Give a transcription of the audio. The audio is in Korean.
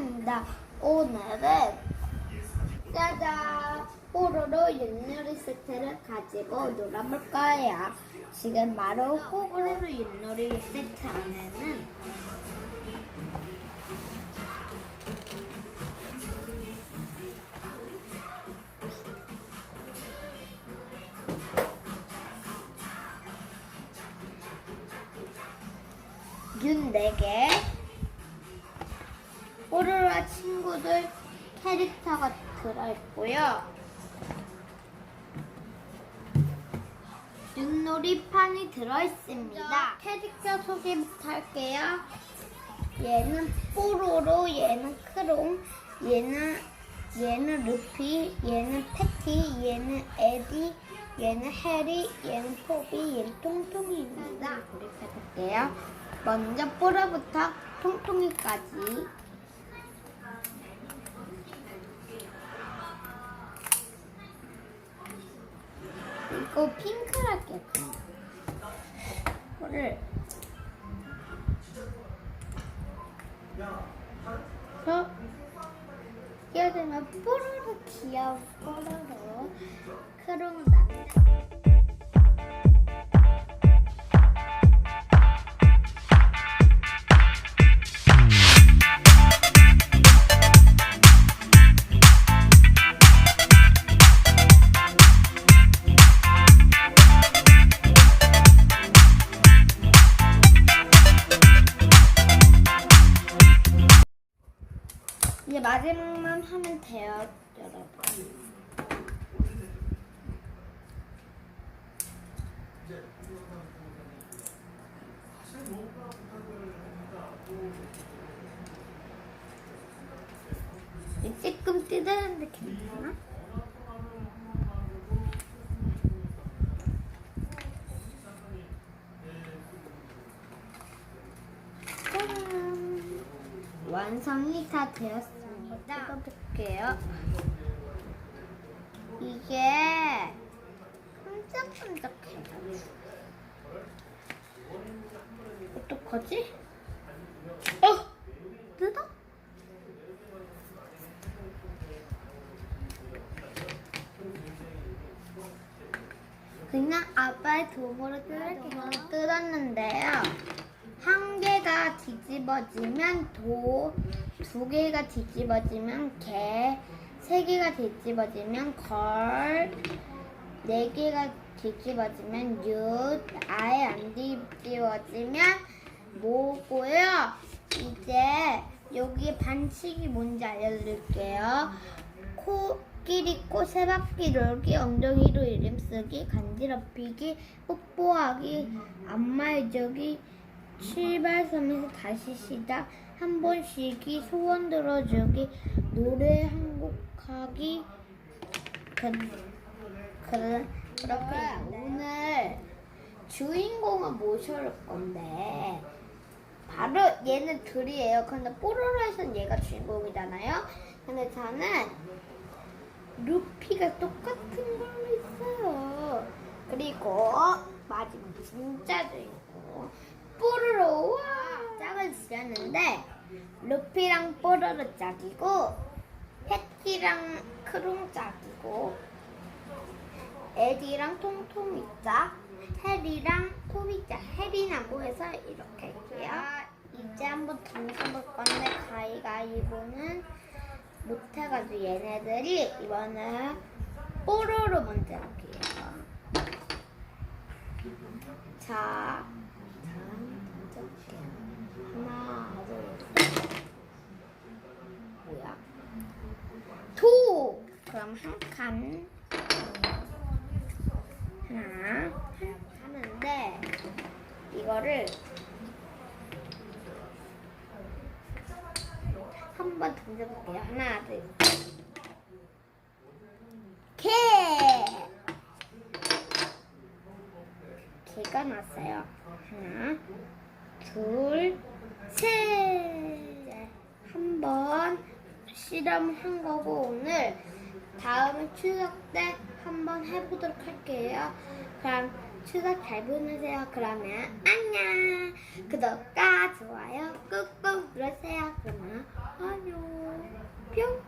시간입니다. 오늘은 짜잔 뽀로로 윷놀이 세트를 가지고 놀아볼 거예요. 지금 바로 뽀로로 윷놀이 세트 안에는 윷 4개, 뽀로로와 친구들 캐릭터가 들어있고요. 윷놀이판이 들어있습니다. 캐릭터 소개부터 할게요. 얘는 뽀로로, 얘는 크롱, 얘는 얘는 루피, 얘는 패티, 얘는 에디, 얘는 해리, 얘는 포비, 얘는 통통이입니다. 조립해볼게요. 먼저 뽀로부터 통통이까지. 이거. 그냥. 이거를 저 끼어들면 뽀로로 귀여운 뽀로로 크롱 남자 이제 마지막만 하면 돼요, 여러분. 조금 뜯었는데 괜찮아? 짜잔! 완성이 다 되었습 니다. 뜯어볼게요. 이게 끈적끈적해가지고 어떡하지? 어! 뜯어? 그냥 아빠의 도구로. 뜯었는데요. 뒤집어지면 도, 두 개가 뒤집어지면 개, 세 개가 뒤집어지면 걸, 네 개가 뒤집어지면 윷, 아예 안 뒤집어지면 뭐고요. 이제 여기 반칙이 뭔지 알려드릴게요. 코끼리 꽃세 바퀴 돌기, 엉덩이로 이름 쓰기, 간지럽히기, 뽀뽀하기, 안마 해주기, 출발섬에서 다시 시작, 한번 쉬기, 소원 들어주기, 노래 한 곡 하기, 그, 그, 그렇게 오늘 주인공을 모셔올 건데, 바로 얘는 둘이에요. 근데 뽀로로에서는 얘가 주인공이잖아요. 근데 저는 루피가 똑같은 걸로 있어요. 그리고 마지막 진짜 주인공 뽀로로 와 짝을 지었는데 루피랑 뽀로로 짝이고 패티랑 크롱 짝이고 에디랑 통통이 짝 해리랑 토비 짝 해리나무 해서 이렇게 할게요. 이제 한번 던져볼 건데 가위가위보는 못해가지고 얘네들이 이번에 뽀로로 먼저 할게요. 자, 자, 던져볼게요. 하나, 둘, 셋. 뭐야? 도! 그럼 한 칸. 하나, 하는데, 이거를 한 번 던져볼게요. 하나, 둘, 셋. 개! 개가 났어요. 하나, 둘, 셋. 한번 실험한 거고 오늘 다음에 추석 때 한번 해보도록 할게요. 그럼 추석 잘 보내세요. 그러면 안녕. 구독과 좋아요 꾹꾹 눌러주세요. 그러면 안녕. 뿅!